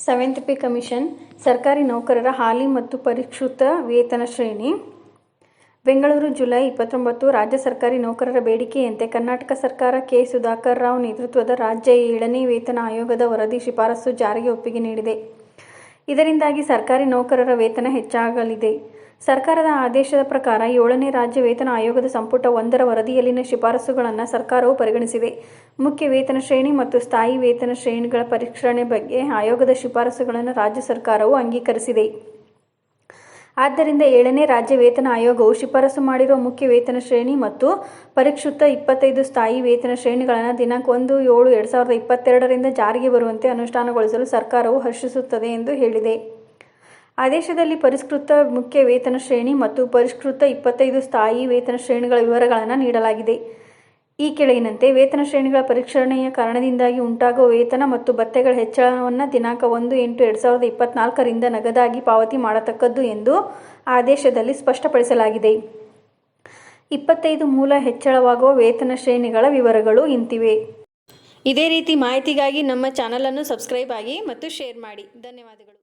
Seventh pay commission ಸರ್ಕಾರಿ ನೌಕರರ ಹಾಲಿ ಮತ್ತು ಪರಿಷ್ಕೃತ ವೇತನ ಶ್ರೇಣಿ. ಬೆಂಗಳೂರು, ಜುಲೈ ಇಪ್ಪತ್ತೊಂಬತ್ತು, ರಾಜ್ಯ ಸರ್ಕಾರಿ ನೌಕರರ ಬೇಡಿಕೆಯಂತೆ ಕರ್ನಾಟಕ ಸರ್ಕಾರ ಕೆ. ಸುಧಾಕರ್ ರಾವ್ ನೇತೃತ್ವದ ರಾಜ್ಯ ಏಳನೇ ವೇತನ ಆಯೋಗದ ವರದಿ ಶಿಫಾರಸು ಜಾರಿಗೆ ಒಪ್ಪಿಗೆ ನೀಡಿದೆ. ಇದರಿಂದಾಗಿ ಸರ್ಕಾರಿ ನೌಕರರ ವೇತನ ಹೆಚ್ಚಾಗಲಿದೆ. ಸರ್ಕಾರದ ಆದೇಶದ ಪ್ರಕಾರ ಏಳನೇ ರಾಜ್ಯ ವೇತನ ಆಯೋಗದ ಸಂಪುಟ ಒಂದರ ವರದಿಯಲ್ಲಿನ ಶಿಫಾರಸುಗಳನ್ನು ಸರ್ಕಾರವು ಪರಿಗಣಿಸಿದೆ. ಮುಖ್ಯ ವೇತನ ಶ್ರೇಣಿ ಮತ್ತು ಸ್ಥಾಯಿ ವೇತನ ಶ್ರೇಣಿಗಳ ಪರಿಷ್ಕರಣೆ ಬಗ್ಗೆ ಆಯೋಗದ ಶಿಫಾರಸುಗಳನ್ನು ರಾಜ್ಯ ಸರ್ಕಾರವು ಅಂಗೀಕರಿಸಿದೆ. ಆದ್ದರಿಂದ ಏಳನೇ ರಾಜ್ಯ ವೇತನ ಆಯೋಗವು ಶಿಫಾರಸು ಮಾಡಿರುವ ಮುಖ್ಯ ವೇತನ ಶ್ರೇಣಿ ಮತ್ತು ಪರಿಷ್ಕೃತ ಇಪ್ಪತ್ತೈದು ಸ್ಥಾಯಿ ವೇತನ ಶ್ರೇಣಿಗಳನ್ನು ದಿನಾಂಕ ಒಂದು ಏಳು ಎರಡು ಸಾವಿರದ ಇಪ್ಪತ್ತೆರಡರಿಂದ ಜಾರಿಗೆ ಬರುವಂತೆ ಅನುಷ್ಠಾನಗೊಳಿಸಲು ಸರ್ಕಾರವು ಹರ್ಷಿಸುತ್ತದೆ ಎಂದು ಹೇಳಿದೆ. ಆದೇಶದಲ್ಲಿ ಪರಿಷ್ಕೃತ ಮುಖ್ಯ ವೇತನ ಶ್ರೇಣಿ ಮತ್ತು ಪರಿಷ್ಕೃತ ಇಪ್ಪತ್ತೈದು ಸ್ಥಾಯಿ ವೇತನ ಶ್ರೇಣಿಗಳ ವಿವರಗಳನ್ನು ನೀಡಲಾಗಿದೆ. ಈ ಕೆಳಗಿನಂತೆ ವೇತನ ಶ್ರೇಣಿಗಳ ಪರಿಷ್ಕರಣೆಯ ಕಾರಣದಿಂದಾಗಿ ಉಂಟಾಗುವ ವೇತನ ಮತ್ತು ಭತ್ತೆಗಳ ಹೆಚ್ಚಳವನ್ನು ದಿನಾಂಕ ಒಂದು ಎಂಟು ಎರಡು ಸಾವಿರದ ಇಪ್ಪತ್ನಾಲ್ಕರಿಂದ ನಗದಾಗಿ ಪಾವತಿ ಮಾಡತಕ್ಕದ್ದು ಎಂದು ಆದೇಶದಲ್ಲಿ ಸ್ಪಷ್ಟಪಡಿಸಲಾಗಿದೆ. ಇಪ್ಪತ್ತೈದು ಮೂಲ ಹೆಚ್ಚಳವಾಗುವ ವೇತನ ಶ್ರೇಣಿಗಳ ವಿವರಗಳು ಇಂತಿವೆ. ಇದೇ ರೀತಿ ಮಾಹಿತಿಗಾಗಿ ನಮ್ಮ ಚಾನಲನ್ನು ಸಬ್ಸ್ಕ್ರೈಬ್ ಆಗಿ ಮತ್ತು ಶೇರ್ ಮಾಡಿ. ಧನ್ಯವಾದಗಳು.